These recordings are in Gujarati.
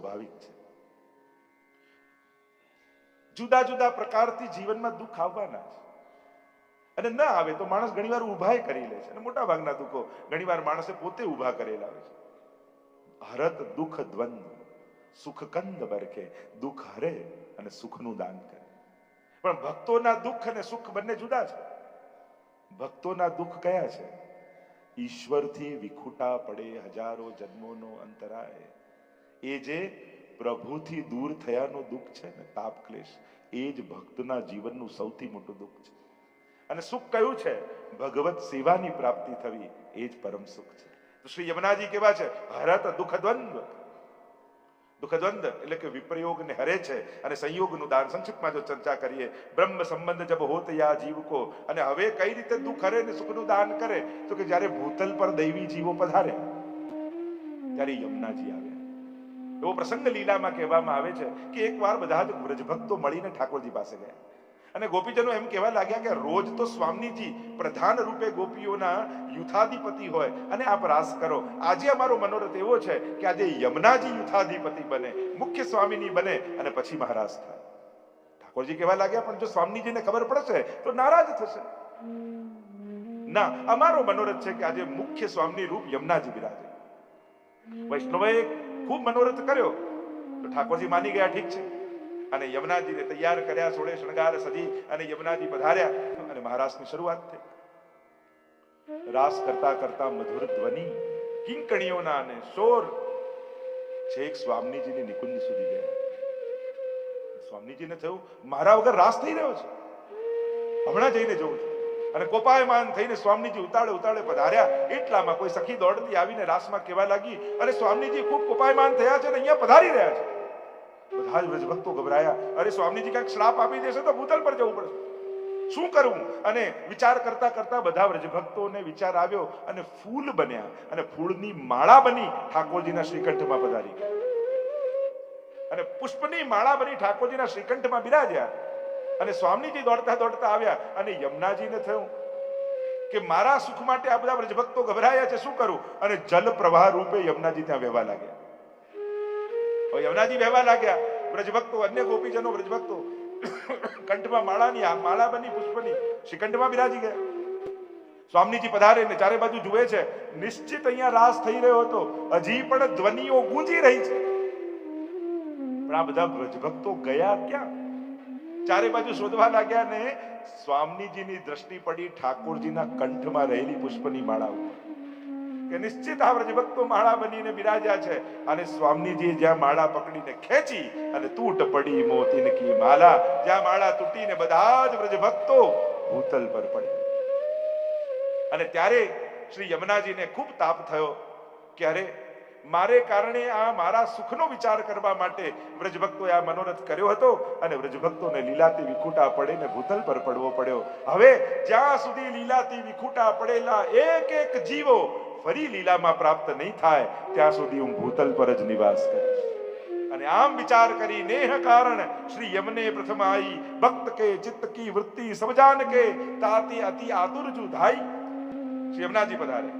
સ્વાભાવિક છે. જુદા જુદા પ્રકારથી જીવનમાં દુઃખ આવવાના છે. અને ના આવે તો માણસ ઘણીવાર ઊભાય કરી લે છે. અને મોટા ભાગના દુઃખો ઘણીવાર માણસે પોતે ઊભા કરેલા હોય છે. હરત દુઃખ દ્વંદ, સુખ કંદ બરખે, દુઃખ હરે અને સુખનું દાન કરે. પણ ભક્તોના દુઃખ અને સુખ બંને જુદા છે. ભક્તોના દુઃખ કયા છે? ઈશ્વરથી વિખૂટા પડે હજારો જન્મોનો અંતરાય. એ જે પ્રભુથી દૂર થયાનું દુઃખ છે ને, તાપ ક્લેશ, એ જ ભક્તના જીવનનું સૌથી મોટું દુઃખ છે. અને સુખ કયું છે? ભગવત સેવાની પ્રાપ્તિ થવી, એ જ પરમ સુખ છે. તો શ્રી યમુનાજી કેવા છે? હરત દુઃખદ્વંદ. દુઃખદ્વંદ એટલે કે વિપ્રયોગને હરે છે અને સંયોગનું દાન. સંક્ષિપ્તમાં જો ચર્ચા કરીએ, બ્રહ્મ સંબંધ જબ હોત યા જીવકો અને હવે કઈ રીતે દુઃખ હરે ને સુખનું દાન કરે? તો કે જ્યારે ભૂતલ પર દૈવી જીવો પધારે, ત્યારે યમુનાજી આવે. એવો પ્રસંગ લીલામાં કહેવામાં આવે છે કે એકવાર બધા જ વ્રજભક્તો મળીને ઠાકોરજી પાસે ગયા. અને ગોપીજનો એમ કહેવા લાગ્યા કે રોજ તો સ્વામીજી પ્રધાન રૂપે ગોપીઓના યુથાધિપતિ હોય અને આપ રાસ કરો. આજે અમારો મનોરથ એવો છે કે આજે યમુનાજી યુથાધિપતિ બને, મુખ્ય સ્વામીની બને અને પછી મહારાજ થાય. ઠાકોરજી કહેવા લાગ્યા, પણ જો સ્વામીજીને ખબર પડશે, તો નારાજ થશે. ના, અમારો મનોરથ છે કે આજે મુખ્ય સ્વામી રૂપ યમુનાજી બિરાજે. વૈષ્ણવે ખૂબ મનોરથ કર્યો. તો ઠાકોરજી માની ગયા, ઠીક છે. અને યમુનાજીને તૈયાર કર્યા, સોળે શણગાર સજી અને યમુનાજી પધાર્યા અને મહારાજની શરૂઆત થઈ. રાસ કરતા કરતા મધુર ધ્વનિ કિંકણીઓના અને શોર છેક સ્વામીજીની નિકુંજ સુધી ગયા. સ્વામીજીને થયું, મારા વગર રાસ થઈ રહ્યો છે. હમણાં જઈને જવું છું. અને કોપાયમાન થઈને સ્વામીજી ઉતાળે ઉતાળે પધાર્યા. એટલામાં કોઈ સખી દોડતી આવીને રાસમાં કહેવા લાગી, અરે સ્વામીજી, ખૂબ કોપાયમાન થયા છે ને અહીંયા પધારી રહ્યા છે. બધા જ વ્રજભક્તો ગભરાયા. અરે સ્વામીજી, કાંઈક શ્રાપ આપી દેશે તો ભૂતલ પર જવું પડશે. શું કરવું અને વિચાર કરતા કરતા બધા વ્રજભક્તોને વિચાર આવ્યો અને ફૂલ બન્યા અને ફૂલની માળા બની ઠાકોરજીના શ્રીકંઠમાં પધારી. અને પુષ્પની માળા બની ઠાકોરજીના શ્રીકંઠમાં બિરાજ્યા. અને સ્વામીજી દોડતા દોડતા આવ્યા અને યમુનાજીને થયું કે મારા સુખ માટે આ બધા વ્રજભક્તો ગભરાયા છે, શું કરું? અને જલ પ્રવાહ રૂપે યમુનાજી ત્યાં વહેવા લાગ્યા. યમુનાજી વહેવા લાગ્યા. વ્રજભક્તો, અન્ય ગોપીજનો વ્રજભક્તો, કંઠમાં માળાની આ માળા બની પુષ્પની શ્રીકંઠમાં બિરાજી ગયા. સ્વામીજી પધારે ને ચારે બાજુ જુએ છે. નિશ્ચિત અહીંયા રાસ થઈ રહ્યો હતો. હજી પણ ધ્વનિઓ ગુંજી રહી છે. પણ આ બધા વ્રજભક્તો ગયા ક્યાં? ચારે બાજુ શોધવા લાગ્યા ને, સ્વામીજીની દ્રષ્ટિ પડી ઠાકોરજીના કંઠમાં રહેલી પુષ્પની માળા કે નિશ્ચિત આ વ્રજભક્તો માળા બનીને બિરાજ્યા છે અને સ્વામીજીએ જ્યાં માળા પકડીને ખેંચી અને તૂટ પડી મોતીન કી માલા, જ્યાં માળા તૂટીને બધા જ વ્રજભક્તો ભૂતલ પર પડ્યા. અને ત્યારે શ્રી યમુનાજીને ખૂબ તાપ થયો. કે અરે મારે કારણે આ મારા સુખનો વિચાર કરવા માટે વ્રજભક્તોએ આ મનોરથ કર્યો હતો અને વ્રજભક્તોને લીલાતી વિખૂટા પડે ને ભૂતલ પર પડવો પડ્યો. હવે જ્યાં સુધી લીલાતી વિખૂટા પડેલા એક એક જીવો ફરી લીલામાં પ્રાપ્ત નહીં થાય, ત્યાં સુધી હું ભૂતલ પર જ નિવાસ કરીશ. અને આમ વિચાર કરી નેહ કારણ શ્રી યમને પ્રથમ આઈ, ભક્ત કે, ચિત્ત કી વૃત્તિ સમજાન કે, તાતી અતિ આતુર જુ ધાઈ શ્રી યમનાજી પધારે.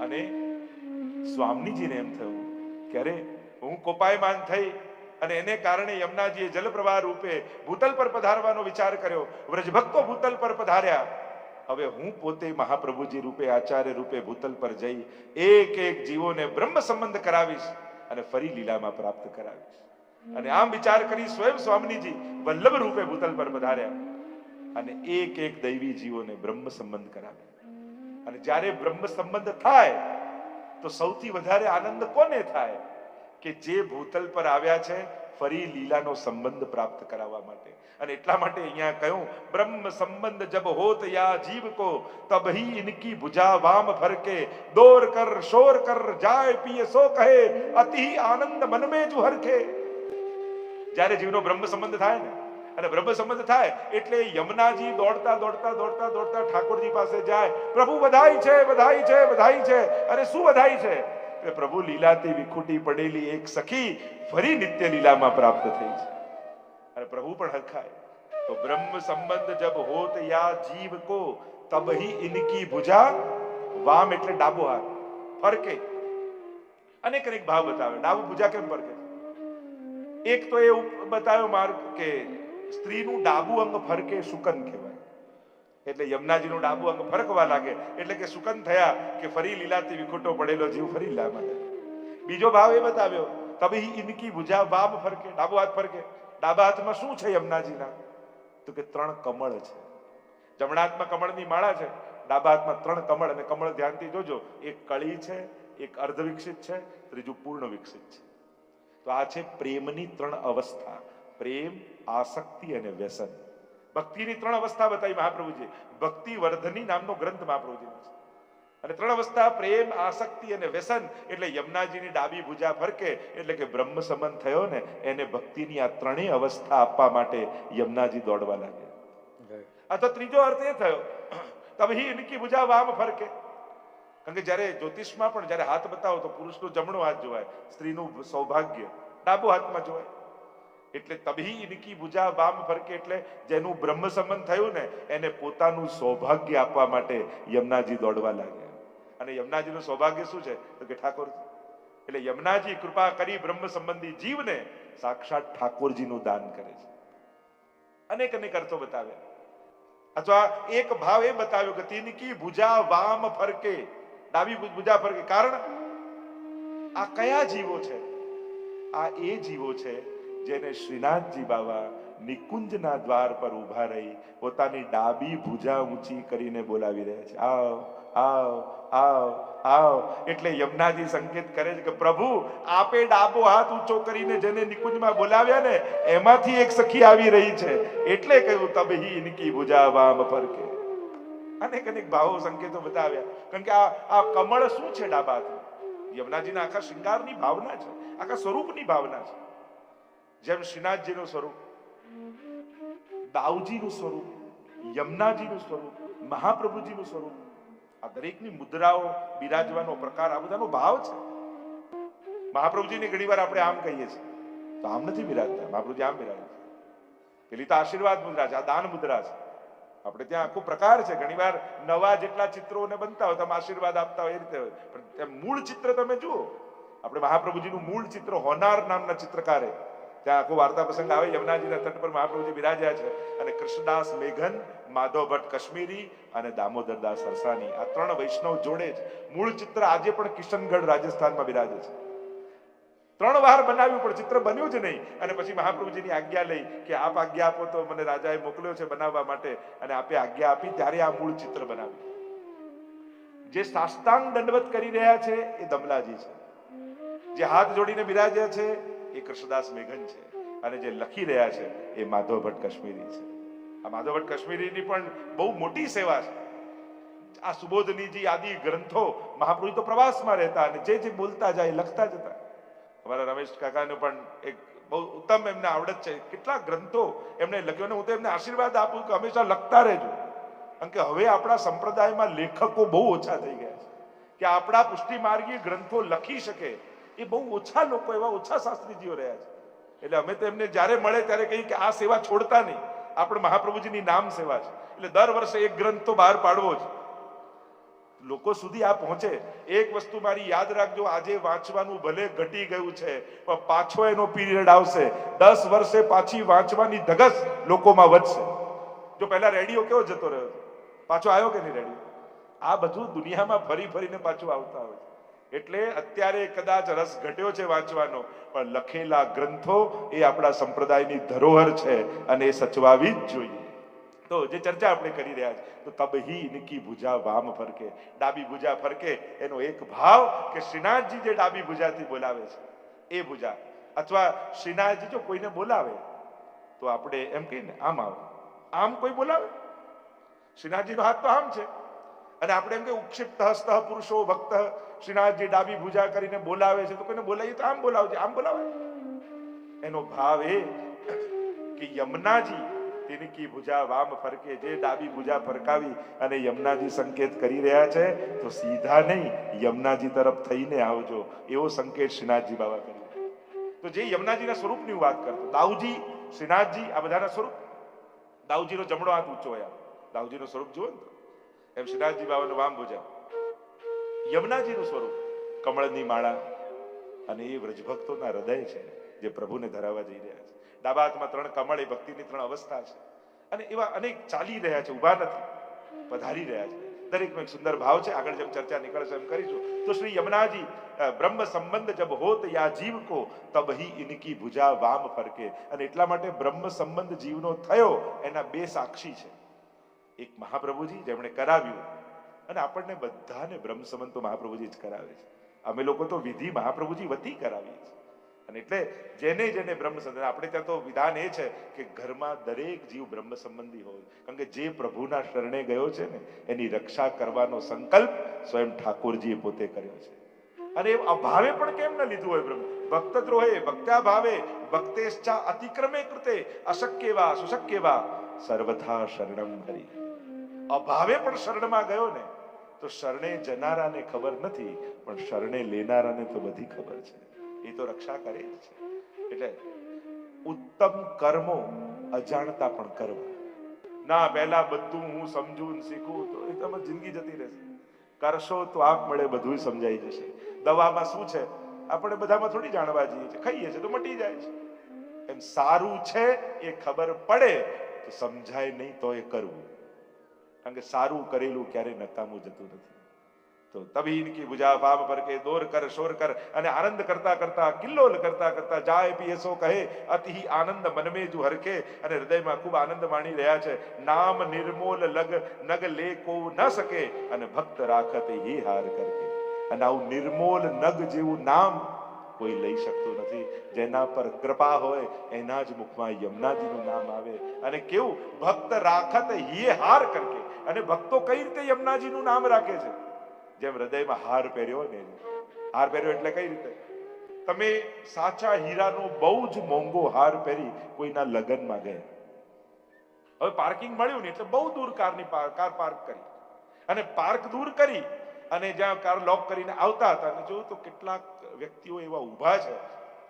અને સ્વામીજીને એમ થયું. કે અરે હું કોપાયમાન થઈ અને એને કારણે યમુનાજીએ જલપ્રવાહ રૂપે ભૂતલ પર પધારવાનો વિચાર કર્યો. વ્રજભક્તો ભૂતલ પર પધાર્યા. હવે હું પોતે મહાપ્રભુજી રૂપે, આચાર્ય રૂપે ભૂતલ પર જઈ એક એક જીવોને બ્રહ્મ સંબંધ કરાવીશ અને ફરી લીલામાં પ્રાપ્ત કરાવીશ. અને આમ વિચાર કરી સ્વયં સ્વામીજી વલ્લભ રૂપે ભૂતલ પર પધાર્યા અને એક એક દૈવી જીવોને બ્રહ્મ સંબંધ કરાવ્યા. અને જ્યારે બ્રહ્મ સંબંધ થાય તો સૌથી વધારે આનંદ કોને થાય? કે જે ભૂતલ પર આવ્યા છે, ફરી લીલાનો સંબંધ પ્રાપ્ત કરાવવા માટે. અને એટલા માટે અહીંયા કહ્યું, બ્રહ્મ સંબંધ જબ હોત યા જીવ કો તબ હી ઇનકી ભુજા વામ ફરકે. દોર કર, શોર કર, જાય પીએ સો કહે. અતિ આનંદ મન મે જુ હરખે. જ્યારે જીવનો બ્રહ્મ સંબંધ થાય ને અને બ્રહ્મ સંબંધ થાય એટલે યમુનાજી દોડતા દોડતા દોડતા દોડતા ઠાકોરજી પાસે જાય, પ્રભુ વધાઈ છે વધાઈ છે વધાઈ છે. અરે, શું વધાઈ છે? કે પ્રભુ લીલાથી વિખૂટી પડેલી એક સખી ફરી નિત્ય લીલામાં પ્રાપ્ત થઈ છે. અને પ્રભુ પણ હરખાય તો બ્રહ્મ સંબંધ જબ હોત યા જીવ કો તબ હી ઇનકી ભુજા. વામ એટલે ડાબો હાથ. ફરકે. અનેક અનેક ભાવ બતાવે. ડાબુ ભુજા કેમ ફરકે એક તો એ બતાવ્યો માર્ગ કે સ્ત્રીનું ડાબુ અંગ ફરકે સુકન કહેવાય. એટલે યમુનાજીનું ડાબુ અંગ ફરકવા લાગે. એટલે કે સુકન થયા કે ફરી લીલાથી વિખોટો પડેલો જીવ ફરી લામાં જાય બીજો ભાવ એ બતાવ્યો, તબી ઇનકી ભુજા બાબ ફરકે. ડાબો હાથ ફરકે. ડાબા હાથમાં શું છે યમુનાજીના? તો કે ત્રણ કમળ છે. જમણા હાથમાં કમળની માળા છે. ડાબા હાથમાં ત્રણ કમળ અને કમળ ધ્યાનથી જોજો, એક કળી છે, એક અર્ધ વિકસિત છે, ત્રીજું પૂર્ણ વિકસિત છે. તો આ છે પ્રેમની ત્રણ અવસ્થા. પ્રેમ આસક્તિ અને વ્યસન. ભક્તિની ત્રણ અવસ્થા બતાવી મહાપ્રભુજી. ભક્તિ વર્ધની નામનો ગ્રંથ મહાપ્રભુજી અને ત્રણ અવસ્થા, પ્રેમ, આસક્તિ અને વ્યસન, એટલે યમુનાજીની ડાબી ભુજા ફરકે, એટલે કે બ્રહ્મ સંબંધ થયો ને, એને ભક્તિની આ ત્રણેય અવસ્થા આપવા માટે યમુનાજી દોડવા લાગે આ તો ત્રીજો અર્થ એ થયો તબહી ઇનકી ભુજા વામ ફરકે. કારણ કે જ્યારે જ્યોતિષમાં પણ જ્યારે હાથ બતાવો તો પુરુષનું જમણો હાથ જોવાય, સ્ત્રીનું સૌભાગ્ય, ડાબો હાથમાં જોવાય. એટલે તભી ઇનકી ભુજા વામ ફરકે એટલે જેનું બ્રહ્મ સંબંધ થયું ને, એને પોતાનું સૌભાગ્ય આપવા માટે યમુનાજી દોડવા લાગ્યા. અને યમુનાજીનું સૌભાગ્ય શું છે? તો કે ઠાકોર એટલે યમુનાજી કૃપા કરી બ્રહ્મ સંબંધી જીવને સાક્ષાત ઠાકોરજીનું દાન કરે છે. અનેક અનેક અર્થો બતાવ્યા. અથવા એક ભાવ એ બતાવ્યો કે તિનકી ભુજા વામ ફરકે. ડાબી ભુજા ફરકે. કારણ આ કયા જીવો છે? આ એ જીવો છે જેને શ્રીનાથજી બાબા નિકુંજના દ્વાર પર ઊભા રહી પોતાની ડાબી ભુજા ઊંચી કરીને બોલાવી રહ્યા છે. આવ આવ આવ આવ. એટલે યમુનાજી સંકેત કરે છે કે પ્રભુ, આપે ડાબો હાથ ઊંચો કરીને જેને નિકુંજમાં બોલાવ્યા ને, એમાંથી એક સખી આવી રહી છે. એટલે કહ્યું તબહી ઇનકી ભુજા વામ ફરકે. અનેક અનેક ભાવો સંકેતો બતાવ્યા. કારણ કે આ આ કમળ શું છે ડાબા યમુનાજીના આખા શૃંગારની ભાવના છે, આખા સ્વરૂપની ભાવના છે. જેમ શ્રીનાથજીનું સ્વરૂપ દાઉજીનું સ્વરૂપ, યમુનાજીનું સ્વરૂપ, મહાપ્રભુજીનું સ્વરૂપ, આ દરેકની મુદ્રાઓ, બિરાજવાનો પ્રકાર, આ બધાનો ભાવ છે. મહાપ્રભુજીને ઘણીવાર આપણે આમ કહીએ છીએ, તો આમ નથી બિરાજતા? મહાપ્રભુજી આમ બિરાજે પેલી તો આશીર્વાદ મુદ્રા છે, આ દાન મુદ્રા છે. આપણે ત્યાં આખો પ્રકાર છે, ઘણીવાર નવા જેટલા ચિત્રોને બનતા હોય, તમે આશીર્વાદ આપતા હોય એ રીતે હોય. પણ મૂળ ચિત્ર તમે જુઓ, આપણે મહાપ્રભુજીનું મૂળ ચિત્ર હોનાર નામના ચિત્રકારે ત્યાં આખો વાર્તા પ્રસંગ આવે, યમુનાજીના તટ પર મહાપ્રભુજી બિરાજ્યા છે અને કૃષ્ણદાસ મેઘન, માધવ ભટ્ટ કાશ્મીરી અને દામોદરદાસ સરસાની. આ ત્રણ વૈષ્ણવ જોડે જ મૂળ ચિત્ર આજે પણ કિશનગઢ રાજસ્થાનમાં બિરાજે છે. ત્રણ વાર બનાવ્યું, પણ ચિત્ર બન્યું જ નહીં. અને પછી મહાપ્રભુજીની આજ્ઞા લઈ કે આપ આજ્ઞા આપો તો મને રાજાએ મોકલ્યો છે બનાવવા માટે અને આપે આજ્ઞા આપી, ત્યારે આ મૂળ ચિત્ર બનાવ્યું. જે સાષ્ટાંગ દંડવત કરી રહ્યા છે એ દમલાજી છે. જે હાથ જોડીને બિરાજ્યા છે એ કૃષ્ણદાસ મેઘન છે. અને જે લખી રહ્યા છે એ માધવ ભટ્ટ કશ્મીરી છે. આ માધવ ભટ્ટ કશ્મીરીની પણ બહુ મોટી સેવા છે. આ સુબોધનીજી આદિ ગ્રંથો મહાપુરુષ તો પ્રવાસમાં રહેતા અને જે જે બોલતા જાય લખતા જતા. અમારા રમેશ કાકાને પણ એક બહુ ઉત્તમ એમને આવડત છે. કેટલા ગ્રંથો એમને લખ્યો અને હું તો એમને આશીર્વાદ આપું કે હંમેશા લખતા રહેજો. કારણ કે હવે આપણા સંપ્રદાયમાં લેખકો બહુ ઓછા થઈ ગયા છે. કે આપણા પુષ્ટિ માર્ગીય ગ્રંથો લખી શકે એ બહુ ઓછા લોકો એવા ઓછા શાસ્ત્રીજીઓ રહ્યા છે. એટલે અમે તો એમને જ્યારે મળે ત્યારે કહીએ કે આ સેવા છોડતા નહીં. આપણે મહાપ્રભુજીની નામ સેવા છે. એટલે દર વર્ષે એક ગ્રંથ તો બહાર પાડવો જ. લોકો સુધી આ પહોંચે. એક વસ્તુ મારી યાદ રાખજો, આજે વાંચવાનું ભલે ઘટી ગયું છે, પણ પાછો એનો પીરિયડ આવશે. દસ વર્ષે પાછી વાંચવાની ધગસ લોકોમાં વધશે. જો પહેલા રેડિયો કેવો જતો રહ્યો પાછો આવ્યો કે નહીં રેડિયો? આ બધું દુનિયામાં ફરી ફરીને પાછું આવતા હોય છે. એટલે અત્યારે કદાચ રસ ઘટ્યો છે વાંચવાનો, પણ લખેલા ગ્રંથો એ આપણા સંપ્રદાયની ધરોહર છે અને એ સચવાવી જ જોઈએ. તો જે ચર્ચા આપણે કરી રહ્યા છે, તો તબહી ઇનકી ભુજા વામ ફરકે. ડાબી ભુજા ફરકે, એનો એક ભાવ કે શ્રીનાથજી જે ડાબી ભુજાથી બોલાવે છે, એ ભુજા. અથવા શ્રીનાથજી જો કોઈને બોલાવે, તો આપણે એમ કહીને આમ આવો. આમ કોઈ બોલાવે? શ્રીનાથજીનો હાથ તો આમ છે. અને આપણે એમ કે ઉક્ષિપ્ત હસ્ત પુરુષો ભક્ત શ્રીનાથજી ડાબી ભુજા કરીને બોલાવે છે. તો કોઈને બોલાવીએ તો આમ બોલાવજે, આમ બોલાવે. એનો ભાવ એ કે યમુનાજી, તેની કી ભુજા વામ ફરકે. જે ડાબી ભુજા ફરકાવી અને યમુનાજી સંકેત કરી રહ્યા છે, તો સીધા નહીં, યમુનાજી તરફ થઈને આવજો. એવો સંકેત શ્રીનાથજી બાબા કરી. તો જે યમુનાજીના સ્વરૂપની વાત કરતો દાઉજી, શ્રીનાથજી, આ બધાના સ્વરૂપ? દાઉજીનો જમણો હાથ ઊંચો હોય. દાઉજીનું સ્વરૂપ જુઓ ને. એમ શ્રીનાથજી બાબાનું વામ ભુજા યમુનાજીનું સ્વરૂપ, કમળની માળા અને એ વ્રજભક્તોના હૃદય છે જે પ્રભુને ધરાવવા જઈ રહ્યા છે. ડાબા હાથમાં ત્રણ કમળ, એ ભક્તિની ત્રણ અવસ્થા છે. અને એવા અનેક ચાલી રહ્યા છે, ઊભા નથી, પધારી રહ્યા છે. દરેકનો એક સુંદર ભાવ છે, આગળ જેમ ચર્ચા નીકળશે એમ કરીશું. તો શ્રી યમુનાજી બ્રહ્મ સંબંધ જબ હોત યા જીવ કો, તબ હી ઇનકી ભુજા વામ ફરકે. અને એટલા માટે બ્રહ્મ સંબંધ જીવનો થયો, એના બે સાક્ષી છે. એક મહાપ્રભુજી જેમણે કરાવ્યું અને આપણને બધાને બ્રહ્મ સંબંધ તો મહાપ્રભુજી જ કરાવે છે. અમે લોકો તો વિધિ મહાપ્રભુજી વતી કરાવીએ છીએ. અને એટલે જેને જેને બ્રહ્મ સંબંધ, આપણે ત્યાં તો વિધાન એ છે કે ઘરમાં દરેક જીવ બ્રહ્મ સંબંધી હોય. કારણ કે જે પ્રભુના શરણે ગયો છે ને, એની રક્ષા કરવાનો સંકલ્પ સ્વયં ઠાકોરજીએ પોતે કર્યો છે. અને એ અભાવે પણ કેમ ન લીધું હોય બ્રહ્મ? ભક્ત દ્રોહે ભક્ત્યા ભાવે ભક્તેશ્ચા અતિક્રમે કૃતે, અશક્ય વા, સુશક્ય વા, સર્વથા શરણમ હરી. અભાવે પણ શરણમાં ગયો ને, તો શરણે જનારાને ખબર નથી, પણ શરણે લેનારાને તો બધી ખબર છે. એ તો રક્ષા કરે જ છે. એટલે ઉત્તમ કર્મો અજાણતા પણ કરવા ના, પહેલા બધું હું સમજું શીખું, તો એ તમે જિંદગી જતી રહેશે. કરશો તો આપ મળે બધું સમજાઈ જશે. દવામાં શું છે? આપણે બધામાં થોડી જાણવા જઈએ છીએ. ખાઈએ છીએ તો મટી જાય છે. એમ સારું છે એ ખબર પડે, તો સમજાય નહીં તો એ કરવું. કારણ કે સારું કરેલું ક્યારે નકામું જતું નથી. તો તબીન કી ભાવ પર કે દોર કર, શોર કર અને આનંદ કરતા કરતા, કિલ્લોલ કરતા કરતા જાય પી એસો કહે, અતિ આનંદ મનમે જુ હરખે અને હૃદયમાં ખૂબ આનંદ માણી રહ્યા છે. નામ નિર્મોલ લગ, નગ લે કો ન શકે અને ભક્ત રાખત હી હાર કરકે. અને આવું નિર્મોલ નગ જેવું નામ કોઈ લઈ શકતું નથી. જેના પર કૃપા હોય, એના જ મુખમાં યમુનાજીનું નામ આવે. અને કેવું? ભક્ત રાખત યે હાર કરકે. અને ભક્તો કઈ રીતે યમુનાજીનું નામ રાખે છે? જેમ હૃદયમાં હાર પહેર્યો ને હાર પહેર્યો એટલે કઈ રીતે? તમે સાચા હીરાનો બહુ જ મોંઘો હાર પહેરી કોઈના લગ્નમાં ગયા હવે પાર્કિંગ મળ્યું ને એટલે બહુ દૂર કારની કાર પાર્ક કરી. અને પાર્ક દૂર કરી અને જ્યાં કાર લોક કરીને આવતા હતા અને જોયું તો કેટલાક વ્યક્તિઓ એવા ઊભા છે.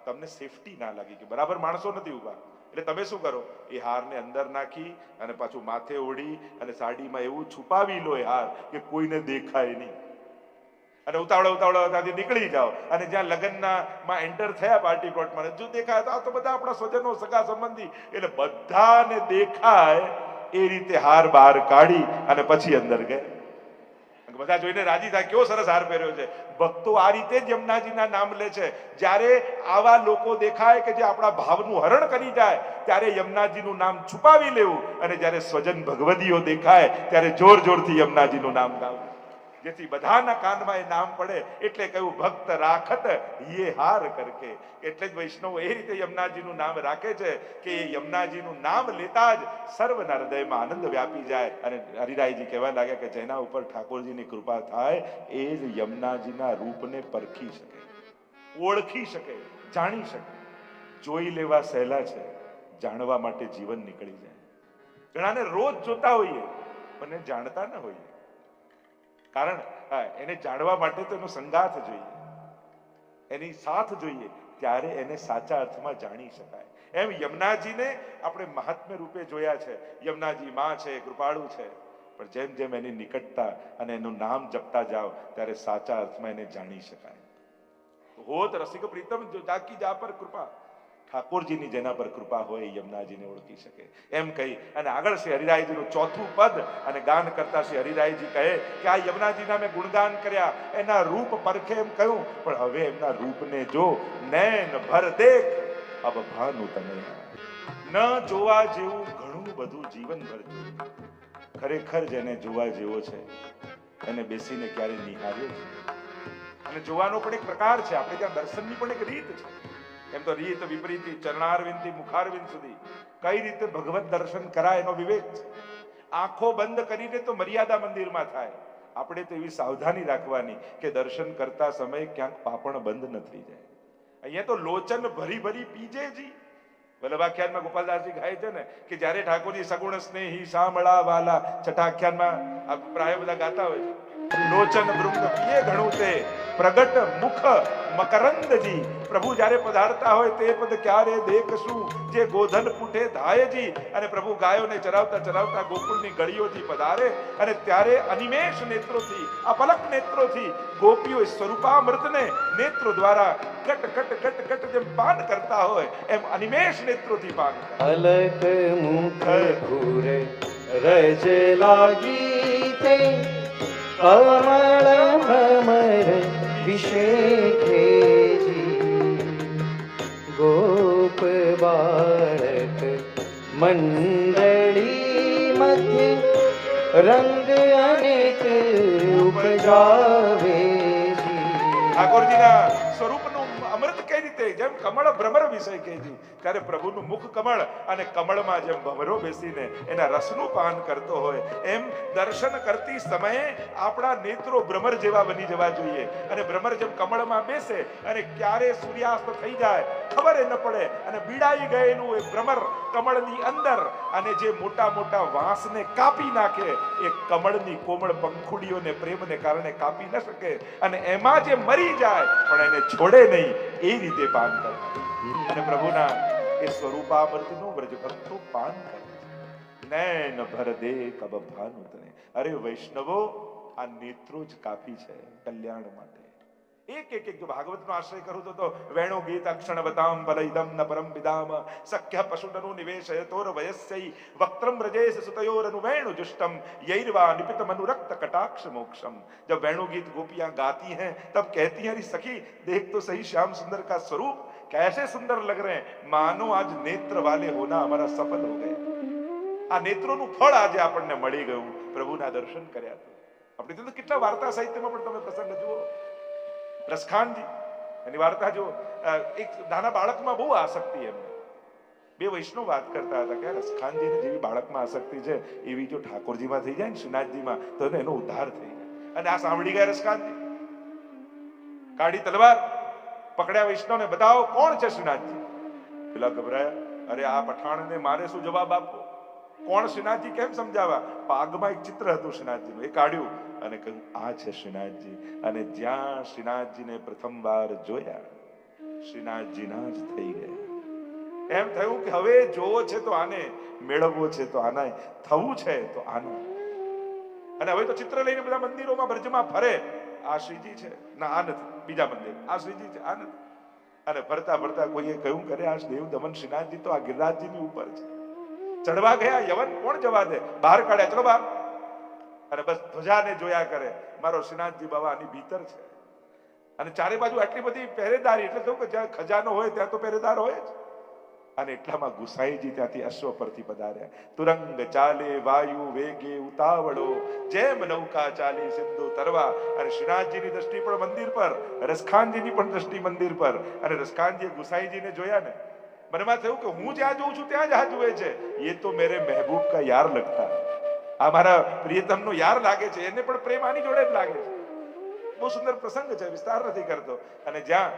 તમને સેફટી ના લાગી કે બરાબર માણસો નથી ઊભા. એટલે તમે શું કરો? એ હારને અંદર નાખી અને પાછું માથે ઓઢી અને સાડીમાં એવું છુપાવી લો એ હાર કે કોઈને દેખાય નહીં. અને ઉતાવળા ઉતાવળા ત્યાંથી નીકળી જાઓ. અને જ્યાં લગ્નના માં એન્ટર થયા પાર્ટી પ્લોટમાં જો દેખાય તો આ તો બધા આપણા સ્વજનો, સગા સંબંધી. એટલે બધાને દેખાય એ રીતે હાર બહાર કાઢી અને પછી અંદર ગયા બધા જોઈને રાજી થાય, કેવો સરસ હાર પહેર્યો છે. ભક્તો આ રીતે જ યમુનાજીના નામ લે છે. જ્યારે આવા લોકો દેખાય કે જે આપણા ભાવનું હરણ કરી જાય, ત્યારે યમુનાજીનું નામ છુપાવી લેવું. અને જ્યારે સ્વજન ભગવદીઓ દેખાય, ત્યારે જોર જોરથી યમુનાજીનું નામ ગાવું. જેથી બધાના કાનમાં એ નામ પડે એટલે કહ્યું, ભક્ત રાખત, યે હાર કરકે. એટલે જ વૈષ્ણવ એ રીતે યમુનાજીનું નામ રાખે છે કે એ યમુનાજીનું નામ લેતા જ સર્વના હૃદયમાં આનંદ વ્યાપી જાય. અને હરિરાયજી કહેવા લાગ્યા કે જેના ઉપર ઠાકોરજીની કૃપા થાય, એ જ યમુનાજીના રૂપને પરખી શકે, ઓળખી શકે, જાણી શકે. જોઈ લેવા સહેલા છે, જાણવા માટે જીવન નીકળી જાય. ઘણાને રોજ જોતા હોઈએ, પણ જાણતા ન હોઈએ. કારણ એને જાણવા માટે તો એનો સંગાથ જોઈએ. એની સાથ જોઈએ, ત્યારે એને સાચા અર્થમાં જાણી શકાય. એમ યમુનાજીને આપણે મહાત્મ્ય રૂપે જોયા છે. યમુનાજી માં છે, કૃપાળુ છે. પણ જેમ જેમ એની નિકટતા અને એનું નામ જપતા જાઓ, ત્યારે સાચા અર્થમાં એને જાણી શકાય. હોત રસિક પ્રીતમ જાકી જા પર કૃપા. ઠાકોરજીની જેના પર કૃપા હોય યમુનાજીને ઓળખી શકે. એમ કહી અને આગળ શ્રી હરિરાયજીનું ચોથું પદ અને ગાન કરતા શ્રી હરિરાયજી કહે કે આ યમુનાજીના મેં ગુણગાન કર્યા, એના રૂપ પરખે એમ કહ્યું, પણ હવે એમના રૂપને જો નૈન ભર દેખ, અબ ભાનુ તમે ન જોવા જેવું ઘણું બધું જીવનભર જોયું. ખરેખર જેને જોવા જેવો છે. એને બેસીને ક્યારે નિહાળ્યો છે અને જોવાનો પણ એક પ્રકાર છે. આપણે ત્યાં દર્શનની પણ એક રીત છે. એમ તો રીત વિપરીત ચરણારવિંદથી મુખારવિંદ સુધી કઈ રીતે ભગવત દર્શન કરાય એનો વિવેક છે? આંખો બંધ કરીને તો મર્યાદા મંદિરમાં થાય. આપણે તો એવી સાવધાની રાખવાની કે દર્શન કરતા સમયે ક્યાંક પાપણ બંધ ન થઈ જાય. અહીંયા તો લોચન ભરી ભરી પીજે જી. વલ્લભાખ્યાનમાં ગોપાલદાસજી ગાય છે ને, કે જ્યારે ઠાકોરજી સગુણ સ્નેહી સાંભળા વાલા છઠ્ઠા પ્રાય બધા ગાતા હોય છે. લોચન પિયે ઘણું તે? પ્રગટ મુખ મકરંદજી. પ્રભુ જ્યારે પધારતા હોય તે પદ ક્યારે દેખશું? જે ગોધન પૂઠે ધાયજી. અને પ્રભુ ગાયોને ચરાવતા ચરાવતા ગોકુળની ગળીઓથી પધારે અને ત્યારે અનિમેષ નેત્રોથી, અપલક નેત્રોથી ગોપીઓ સ્વરૂપામૃતને નેત્રો દ્વારા કટ કટ કટ કટ જેમ પાન કરતા હોય, એમ અનિમેષ નેત્રોથી પાન અલક મુખ રજ લાગી કમળ ભમર વિશેખેજી ગોપ બાળક મંડળી મધ્ય રંગ અનેક ઉપજાવે ઠાકોરજીના સ્વરૂપનું અમૃત કઈ રીતે? જેમ કમળ ભ્રમર વિષય કહેજી ત્યારે પ્રભુનું મુખ કમળ અને કમળમાં જેમ ભમરો બેસીને એના રસનું પાન કરતો હોય, એમ દર્શન કરતી સમયે આપણા નેત્રો ભ્રમર જેવા બની જવા જોઈએ. અને ભ્રમર જેમ કમળમાં બેસે અને ક્યારે સૂર્યાસ્ત થઈ જાય, ખબર ન પડે. અને બીડાઈ ગયેલું એ ભ્રમર કમળની અંદર અને જે મોટા મોટા વાંસને કાપી નાખે, એ કમળની કોમળ પંખુડીઓને પ્રેમને કારણે કાપી ન શકે. અને એમાં જે મરી જાય, પણ એને છોડે નહીં. એ રીતે પાન કરે અને પ્રભુના એ સ્વરૂપામૃતનું વ્રજ ભક્તો પાન કરે. નૈન ભર દે કબ ભાન ઉતરે અરે વૈષ્ણવો, આ નેત્રો જ કાફી છે કલ્યાણ માટે એક એક એક જો ભાગવતનો આશ્રય કરું તો તો વેણો ગીત અક્ષણ બતામ બલઈદમ ન પરમ પિદામ સખ્ય પશુનનો નિવેશય તોર વયસ્યૈ વક્ત્રમ રજેસ સુતયોરનુ વેણુ જુષ્ટમ. યૈર્વા નિપિત મનુરક્ત કટાક્ષ મોક્ષમ. जब वेणु गीत गोपियां गाती हैं तब कहती हैं अरे सखी देख तो सही श्याम सुंदर का स्वरूप कैसे सुंदर लग रहे हैं मानो आज नेत्र वाले होना हमारा सफल हो આ નેત્રોનું ફળ આજે આપણને મળી ગયું. પ્રભુના દર્શન કર્યા તો. આપણે તો કેટલા વાર્તા સાહિત્યમાં પણ તમે પ્રસંગ જુઓ. રસખાનજી એની વાર્તા જો એક નાના બાળકમાં બહુ આસક્તિ એમને. બે વૈષ્ણવ વાત કરતા હતા કે રસખાનજીને જેવી બાળકમાં આસક્તિ છે, એવી જો ઠાકોરજીમાં થઈ જાય ને, શ્રીનાથજીમાં, તો એનો ઉદ્ધાર થઈ જાય. અને આ સાંભળી ગયા રસખાનજી. કાઢી તલવાર પકડ્યા વૈષ્ણવને, બતાવો, કોણ છે શ્રીનાથજી? પેલા ગભરાયા. અરે, આ પઠાણને મારે શું જવાબ આપવો? કોણ શ્રીનાથજી? કેમ સમજાવવા? પાગમાં એક ચિત્ર હતું શ્રીનાથજીનું, એ કાઢ્યું. અને કહ્યું, આ છે શ્રીનાથજી. અને જ્યાં શ્રીનાથજીને પ્રથમવાર જોયા, શ્રીનાથજીના જ થઈ ગયા. એમ થયું કે હવે જોવો છે તો આને, મેળવવો છે તો આના થવું છે તો આનું. અને હવે તો ચિત્ર લઈને બધા મંદિરોમાં બ્રજમાં ફરે. આ શ્રીજી છે. ના, આ નથી. બીજા મંદિર. આ શ્રીજી છે. આ નથી. અને ફરતા ફરતા કોઈએ કહ્યું કરે આ દેવ દમન શ્રીનાથજી તો આ ગિરિરાજજીની ઉપર છે. ચડવા ગયા. યવન કોણ જવા દે? બહાર કાઢ્યા. ચલો બહાર. અને બસ ધ્વજાને જોયા કરે. મારો શ્રીનાથજી બાબા આની ભીતર છે. અને ચારે બાજુ આટલી બધી પહેરેદારી, એટલે કહું કે જ્યાં ખજાનો હોય, ત્યાં તો પહેરેદાર હોય જ. અને એટલામાં ગુસાઈજી ત્યાંથી અશ્વ પરથી પધાર્યા. તુરંગ ચાલે, વાયુ વેગે ઉતાવળો. જેમ નૌકા ચાલી, સિંધુ તરવા. અને શ્રીનાથજીની દ્રષ્ટિ પણ મંદિર પર, રસખાનજીની પણ દ્રષ્ટિ મંદિર પર. અને રસખાનજીએ ગુસાઈજીને જોયા ને. મનમાં થયું કે હું જ્યાં જોઉં છું, ત્યાં જ આ જુએ છે. એ તો મેરે મહેબૂબ કા યાર લગતા. આ મારા પ્રિયતમનું યાર લાગે છે, એને પણ પ્રેમ આની જોડે જ લાગે છે. બહુ સુંદર પ્રસંગ છે, વિસ્તાર નથી કરતો. અને જ્યાં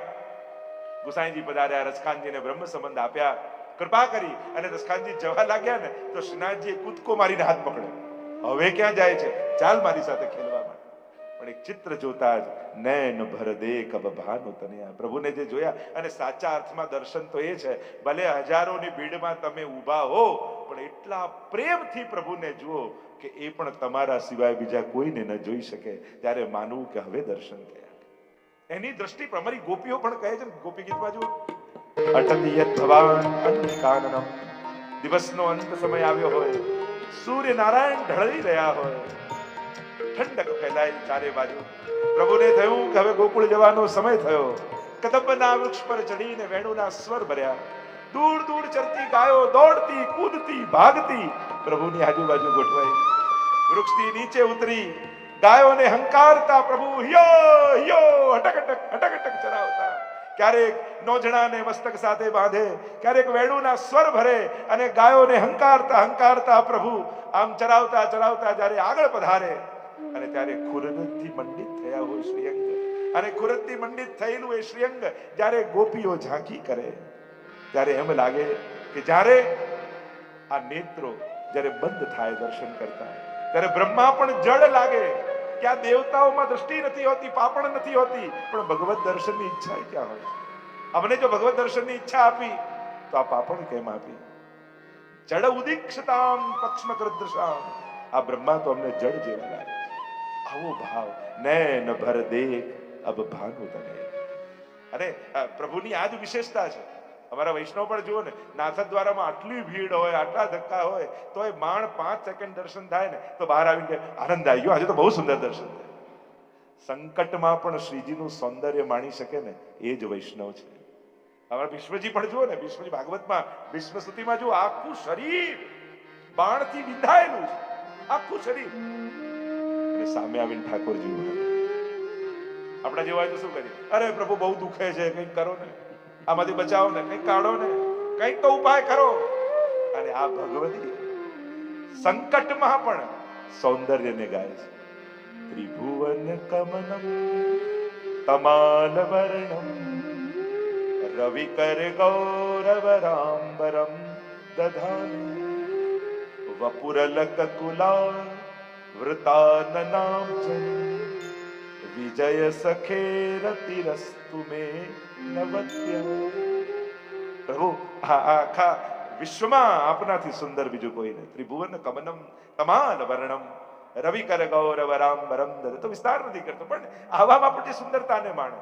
ગુસાઈજી પધાર્યા રસખાનજીને બ્રહ્મ સંબંધ આપ્યા, કૃપા કરી, અને રસખાનજી જવા લાગ્યા ને, તો શ્રીનાથજીએ કૂદકો મારીને હાથ પકડ્યો. હવે ક્યાં જાય છે? ચાલ મારી સાથે ખેલવા માટે. પણ એક ચિત્ર જોતા જ નૈન ભર દે કબ ભાનુ તનયા પ્રભુને જે જોયા, અને સાચા અર્થમાં દર્શન તો એ છે, ભલે હજારોની ભીડમાં તમે ઊભા હો, પણ એટલા પ્રેમથી પ્રભુને જુઓ કે એ પણ તમારા સિવાય બીજા કોઈને ન જોઈ શકે, ત્યારે માનવું કે હવે દર્શન થયા. એની દ્રષ્ટિ અમારી ગોપીઓ પણ કહે છે ગોપી ગીતમાં જુઓ દિવસનો અંત સમય આવ્યો હોય સૂર્ય નારાયણ ઢળી રહ્યા હોય. ઠંડક ફેલાય ચારે બાજુ. પ્રભુને થયું કે હવે ગોકુળ જવાનો સમય થયો. કદંબના વૃક્ષ પર ચડીને વેણુના સ્વર ભર્યા. દૂર દૂર ચરતી ગાયો દોડતી, કૂદતી, ભાગતી. પ્રભુની આજુબાજુ ગોઠવાઈ વૃક્ષથી નીચે ઉતરી, ગાયોને હંકારતા પ્રભુ હિયો હિયો હટક હટક હટક હટક ચરાવતા. ક્યારેક નોજણાને મસ્તક સાથે બાંધે, ક્યારેક વેણુના સ્વર ભરે અને ગાયોને હંકારતા હંકારતા પ્રભુ આમ ચરાવતા ચરાવતા જ્યારે આગળ પધારે, અને ત્યારે ખુરદથી મંડિત થયા હોય શ્રીઅંગ. અને ખુરદથી મંડિત થયેલું એ શ્રીઅંગ જ્યારે ગોપીઓ ઝાંકી કરે ત્યારે એમ લાગે કે જ્યારે આ નેત્રો જ્યારે બંધ થાય, દર્શન કરતા, ત્યારે બ્રહ્મા પણ જડ લાગે કે આ દેવતાઓમાં દ્રષ્ટિ નથી હોતી, પાપણ નથી હોતી, પણ ભગવત દર્શનની ઈચ્છા ક્યાં હોય? અમને જો ભગવત દર્શનની ઈચ્છા આપી, તો આ પાપણ કેમ આપી? જડ ઉદીક્ષતામ પક્ષમ કૃદ્રશામ આ બ્રહ્મા તો અમને જડ જેવા લાગે આવો ભાવ નૈન ભર દેખ, અબ ભાનુ તને અરે પ્રભુની આ જ વિશેષતા છે. અમારા વૈષ્ણવ પણ જુઓ ને નાથદ દ્વારામાં આટલી ભીડ હોય, આટલા ધક્કા હોય, તો એ માણ પાંચ સેકન્ડ દર્શન થાય ને, તો બહાર આવીને આનંદ આવી ગયો, આજે તો બહુ સુંદર દર્શન થાય. સંકટમાં પણ શ્રીજીનું સૌંદર્ય માણી શકે ને, એ જ વૈષ્ણવ છે. અમારા ભીષ્મજી પણ જુઓ ને, ભીષ્મજી ભાગવતમાં વિશ્વ સ્તુતિમાં જુઓ, આખું શરીર બાણથી વિંધાયેલું છે. આખું શરીર. અને સામે આવીને ઠાકોરજી. આપણા જેવા તો શું કરીએ? અરે પ્રભુ, બહુ દુખે છે, કંઈક કરો ને. આમાંથી બચાવો ને કંઈક કાઢો ને કંઈક તો ઉપાય કરો. અને આ ભગવતી સંકટમાં પણ સૌંદર્યને ગાય છે. ત્રિભુવન કમનમ તમાલ વર્ણમ રવિ કર ગૌરવ રાંબરમ દધાને વપુરલક કુલા વૃતાનનામ વિજય સખે રતિરસ્તુ મે નવત્ય પ્રભુ આ આખા વિશ્વમાં આપનાથી સુંદર બીજું કોઈ નહીં. ત્રિભુવન કમનમ તમાલ વર્ણમ રવિ કર ગૌરવ રામ વરમ તો વિસ્તાર નથી કરતો, પણ આવામાં પણ જે સુંદરતાને માણે.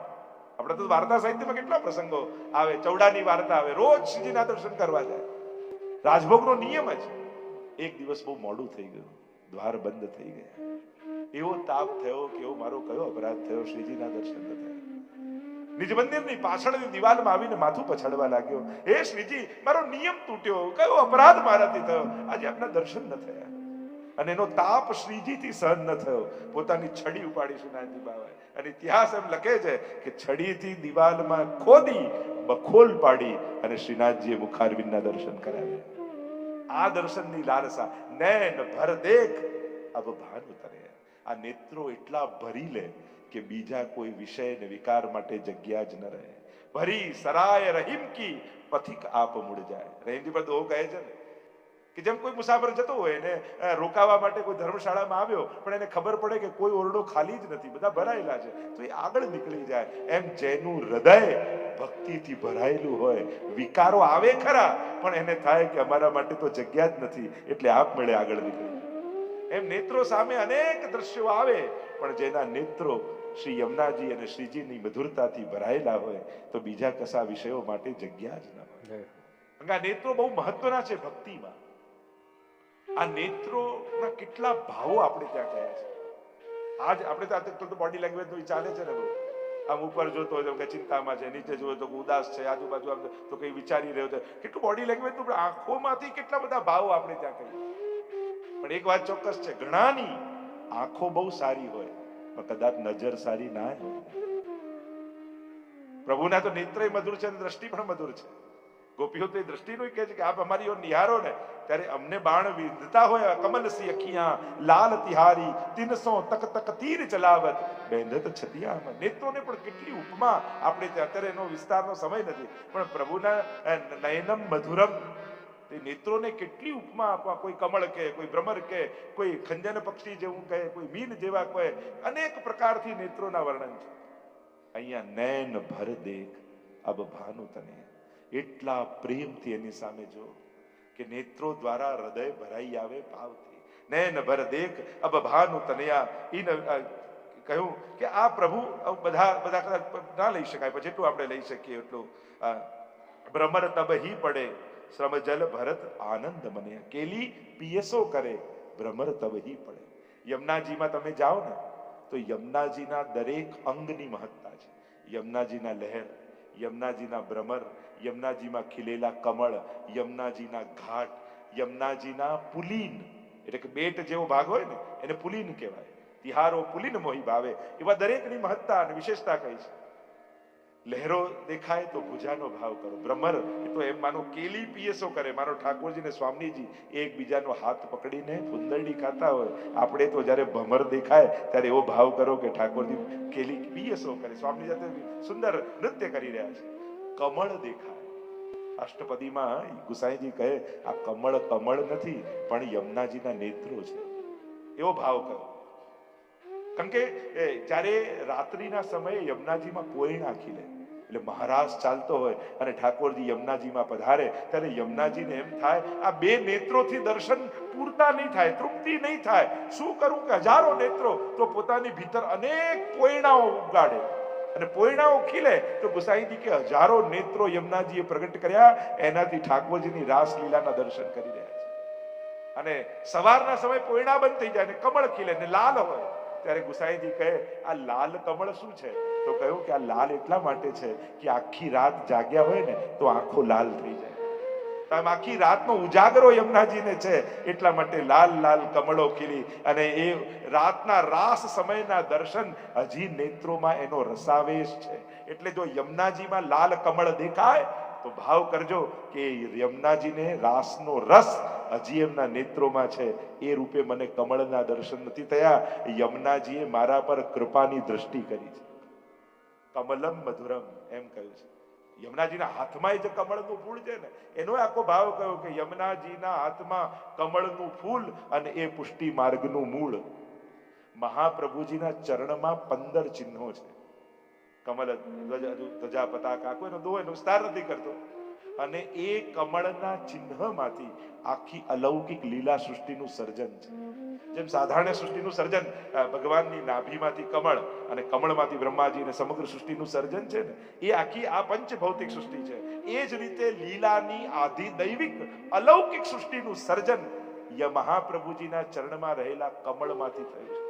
આપણે તો વાર્તા સાહિત્યમાં કેટલા પ્રસંગો આવે, ચૌડાની વાર્તા આવે, રોજ શ્રીજીના દર્શન કરવા જાય. રાજભોગનો નિયમ જ, એક દિવસ બહુ મોડું થઈ ગયું, દ્વાર બંધ થઈ ગયા. એવો તાપ થયો કે એવો મારો કયો અપરાધ થયો? શ્રીજીના દર્શન ન નિજ મંદિરની પાછળની દિવાલમાં આવીને માથું પછાડવા લાગ્યો. હે શ્રીજી, મારો નિયમ તૂટ્યો. કયો અપરાધ મારાથી થયો? આજે આપના દર્શન ન થયા. અને એનો તાપ શ્રીજીથી સહન ન થયો. પોતાની છડી ઉપાડી સુનાજી બાવાએ. અને ઇતિહાસ એમ લખે છે કે છડીથી દિવાલમાં ખોદી, બખોલ પાડી અને શ્રીનાથજીએ મુખારવિંદના દર્શન કરાવ્યા. આ દર્શનની લાલસા નૈન ભર દેખ અબ ભાન ઉતરે. આ નેત્રો એટલા ભરી લે કે બીજા કોઈ વિષય ને વિકાર માટે જગ્યા જ ન રહે. ભરી સરાય રહીમ કી પથિક આપ મૂળ જાય. રહીમજી પર દો કહે છે ને કે જેમ કોઈ મુસાફર જતો હોય ને રોકાવા માટે કોઈ ધર્મશાળામાં આવ્યો, પણ એને ખબર પડે કે કોઈ ઓરડો ખાલી જ નથી. બધા ભરાયેલા છે. તો એ આગળ નીકળી જાય. એમ જેનું હૃદય ભક્તિથી ભરાયેલું હોય. વિકારો આવે ખરા, પણ એને થાય કે અમારા માટે તો જગ્યા જ નથી. એટલે આપમેળે આગળ નીકળી. એમ નેત્રો સામે અનેક દ્રશ્યો આવે પણ જેના નેત્રો શ્રી યમુનાજી અને શ્રીજીની મધુરતાથી ભરાયેલા હોય તો બીજા કશા વિષયો માટે જગ્યા જ ન હોય. આ નેત્રો બહુ મહત્વના છે ભક્તિમાં. આ નેત્રોના કેટલા ભાવો આપણે ત્યાં કયા છે. આજ આપણે તો આ તો બોડી લેંગ્વેજનું ચાલે છે ને બહુ. આમ ઉપર જોતો હોય તો કે ચિંતામાં છે નીચે જોયો તો ઉદાસ છે આજુબાજુ આમ તો કઈ વિચારી રહ્યો છે. કેટલું બોડી લેંગ્વેજનું આંખોમાંથી કેટલા બધા ભાવો આપણે ત્યાં કહીએ. પણ એક વાત ચોક્કસ છે, ઘણાની આંખો બહુ સારી હોય, પણ કદાચ નજર સારી ના હોય. પ્રભુના તો નેત્ર મધુર છે અને દ્રષ્ટિ પણ મધુર છે. ગોપીઓ તો એ દ્રષ્ટિનું કહે છે કે આપ અમારી ઓર નિહારો ને, ત્યારે અમને બાણ વિંધતા હોય, કમલ સી અખિયા, લાલ તિહારી, તિનસો તક તક તીર ચલાવત, બેંધત છતિયા નેત્રોને પણ કેટલી ઉપમા આપણે અત્યારે એનો વિસ્તારનો સમય નથી. પણ પ્રભુના નયનમ મધુરમ નેત્રોને કેટલી ઉપમા આપવા? કોઈ કમળ કે, કોઈ ભ્રમર કે, કોઈ ખંજન પક્ષી જેવું કહે, કોઈ મીન જેવા કહે. અનેક પ્રકારથી નેત્રોના વર્ણન છે. અહીંયા નૈન ભર દેખ, અબ ભાનુ તને. એટલા પ્રેમથી એની સામે જો કે નેત્રો દ્વારા હૃદય ભરાઈ આવે ભાવથી. નૈન ભર દેખ, અબ ભાનુ તનયા એ કહ્યું કે આ પ્રભુ બધા બધા કદાચ ના લઈ શકાય, પણ જેટલું આપણે લઈ શકીએ એટલું ભ્રમર તબ હી પડે. શ્રમ જલ ભરત આનંદ મને. કેલી પીએસો કરે, ભ્રમર તવહી પડે. યમુનાજીમાં તમે જાઓ ને, તો યમુનાજીના દરેક અંગની મહત્તા છે. યમુનાજીના લહેર, યમુનાજીના ભ્રમર, યમુનાજીમાં ખીલેલા કમળ, યમુનાજીના ઘાટ, યમુનાજીના પુલીન. એટલે કે બેટ જેવો ભાગ હોય ને, એને પુલીન કહેવાય. તિહારો પુલીન મોહી ભાવે એવા દરેકની મહત્તા અને વિશેષતા કહી છે? લહેરો દેખાય તો ભૂજાનો ભાવ કરો. ભ્રમર એ તો એમ માનો કેલી પીએસો કરે. મારો ઠાકોરજી ને સ્વામીજી એકબીજાનો હાથ પકડીને ફુંદરડી ખાતા હોય. આપણે તો જ્યારે ભમર દેખાય ત્યારે એવો ભાવ કરો કે ઠાકોરજી કેલી પીએસો કરે. સ્વામી જાતે સુંદર નૃત્ય કરી રહ્યા છે. કમળ દેખાય. અષ્ટપદીમાં ગુસાઈજી કહે, આ કમળ કમળ નથી, પણ યમુનાજીના નેત્રો છે. એવો ભાવ કરો. કારણ કે જ્યારે રાત્રિના સમયે યમુનાજીમાં નાખી ખીલે એટલે મહારાજ ચાલતો હોય અને ઠાકોરજી યમુનાજીમાં પધારે, ત્યારે યમુનાજીને એમ થાય, આ બે નેત્રોથી દર્શન પૂરતા નહીં થાય, તૃપ્તિ નહીં થાય. શું કરું કે હજારો નેત્રો? તો પોતાની ભીતર અનેક પોયણાઓ ઉગાડે. અને પોયણાઓ ખીલે તો ગુસાઈજી કે હજારો નેત્રો યમુનાજીએ પ્રગટ કર્યા, એનાથી ઠાકોરજીની રાસલીલાના દર્શન કરી રહ્યા છે. અને સવારના સમય પોયણા બંધ થઈ જાય ને કમળ ખીલે ને લાલ હોય. ત્યારે ગુસાઈજી કહે, આ લાલ કમળ શું છે? તો કહ્યું કે આ લાલ એટલા માટે છે કે આખી રાત જાગ્યા હોય ને તો આંખો લાલ થઈ જાય. આખી રાતનો ઉજાગરો યમુનાજીને છે એટલા માટે લાલ લાલ કમળો ખીલી અને એ રાતના રાસ સમયના દર્શન હજી નેત્રોમાં એનો રસાવેશ છે. એટલે જો યમુનાજીમાં લાલ કમળ દેખાય, તો ભાવ કરજો કે યમુનાજીને રાસનો રસ હજી એમના નેત્રોમાં છે. એ રૂપે મને કમળના દર્શન નથી થયા. યમુનાજીએ મારા પર કૃપાની દ્રષ્ટિ કરી છે. કમલમ મધુરમ એમ કહ્યું છે. યમુનાજીના હાથમાં જે કમળનું ફૂલ છે ને, એનો આખો ભાવ કયો કે યમુનાજીના હાથમાં કમળનું ફૂલ અને એ પુષ્ટિ માર્ગનું મૂળ. મહાપ્રભુજીના ચરણમાં પંદર ચિહ્નો છે. કમલ ધજા પતાકા કોઈનો દો એનો વિસ્તાર નથી કરતો. અને એ કમળના ચિહ્નમાંથી આખી અલૌકિક લીલા સૃષ્ટિનું સર્જન છે. જેમ સાધારણ સૃષ્ટિનું સર્જન ભગવાનની નાભીમાંથી કમળ અને કમળમાંથી બ્રહ્માજી અને સમગ્ર સૃષ્ટિનું સર્જન છે ને, એ આખી આ પંચ ભૌતિક સૃષ્ટિ છે. એ જ રીતે લીલાની આધિ દૈવિક અલૌકિક સૃષ્ટિનું સર્જન ય મહાપ્રભુજીના ચરણમાં રહેલા કમળમાંથી થયું છે.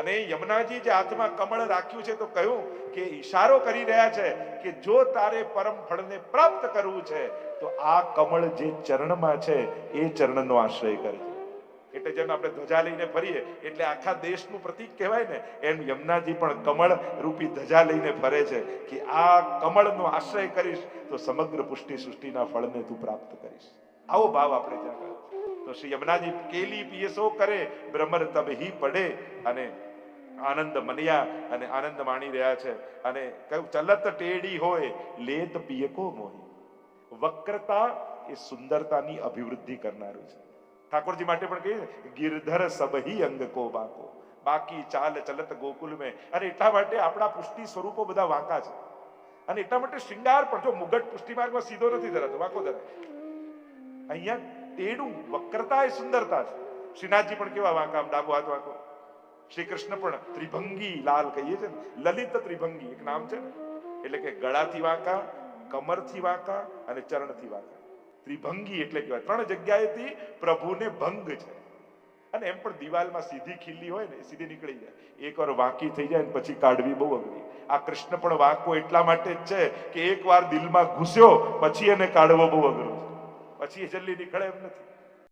અને યમુનાજી જે હાથમાં કમળ રાખ્યું છે તો કહ્યું કે ઈશારો કરી રહ્યા છે કે જો તારે પરમ ફળને પ્રાપ્ત કરવું છે, તો આ કમળ જે ચરણમાં છે, એ ચરણનો આશ્રય કરે છે. એટલે જેમ આપણે ધજા લઈને ફરીએ, એટલે આખા દેશનું પ્રતીક કહેવાય ને, એમ યમુનાજી પણ કમળ રૂપી ધજા લઈને ફરે છે કે આ કમળનો આશ્રય કરીશ, તો સમગ્ર પુષ્ટિ સૃષ્ટિના ફળને તું પ્રાપ્ત કરીશ. આવો ભાવ આપણે ત્યાં તો શ્રી યમુનાજી કેલી પીએસો કરે, બ્રહ્મર તબ હી પડે, અને આનંદ મન્યા અને આનંદ માણી રહ્યા છે. અને કયું ચલત ટેડી હોય, લેત પિયકો મોહી. વક્રતા એ સુંદરતાની અભિવૃદ્ધિ કરનારું છે. ઠાકોરજી માટે પણ કહીએ ગિરધર સબહી અંગ કો બાકો બાકી ચાલ ચલત ગોકુલ મેં અને એટલા માટે આપણા પુષ્ટિ સ્વરૂપો બધા વાંકા છે અને એટલા માટે શૃંગાર પણ જો મુગટ પુષ્ટિ માર્ગમાં સીધો નથી ધરાતો વાંકો ધરાય અહીંયા તેડું વક્રતા એ સુંદરતા છે શ્રીનાથજી પણ કેવા વાંકા આમ ડાબો હાથ વાંકો શ્રી કૃષ્ણ પણ ત્રિભંગી લાલ કહીએ છે લલિત ત્રિભંગી એક નામ છે એટલે કે ગળાથી વાંકા, કમરથી વાંકા અને ચરણથી વાંકા। ત્રિભંગી એટલે કહેવાય. ત્રણ જગ્યાએથી પ્રભુને ભંગ છે. અને એમ પણ દિવાલમાં સીધી ખીલ્લી હોય ને સીધી નીકળી જાય. એકવાર વાંકી થઈ જાય ને, પછી કાઢવી બહુ અઘરી. આ કૃષ્ણ પણ વાંકો એટલા માટે જ છે કે એકવાર દિલમાં ઘૂસ્યો, પછી એને કાઢવો બહુ અઘરો છે. પછી એ જલ્દી નીકળે એમ નથી.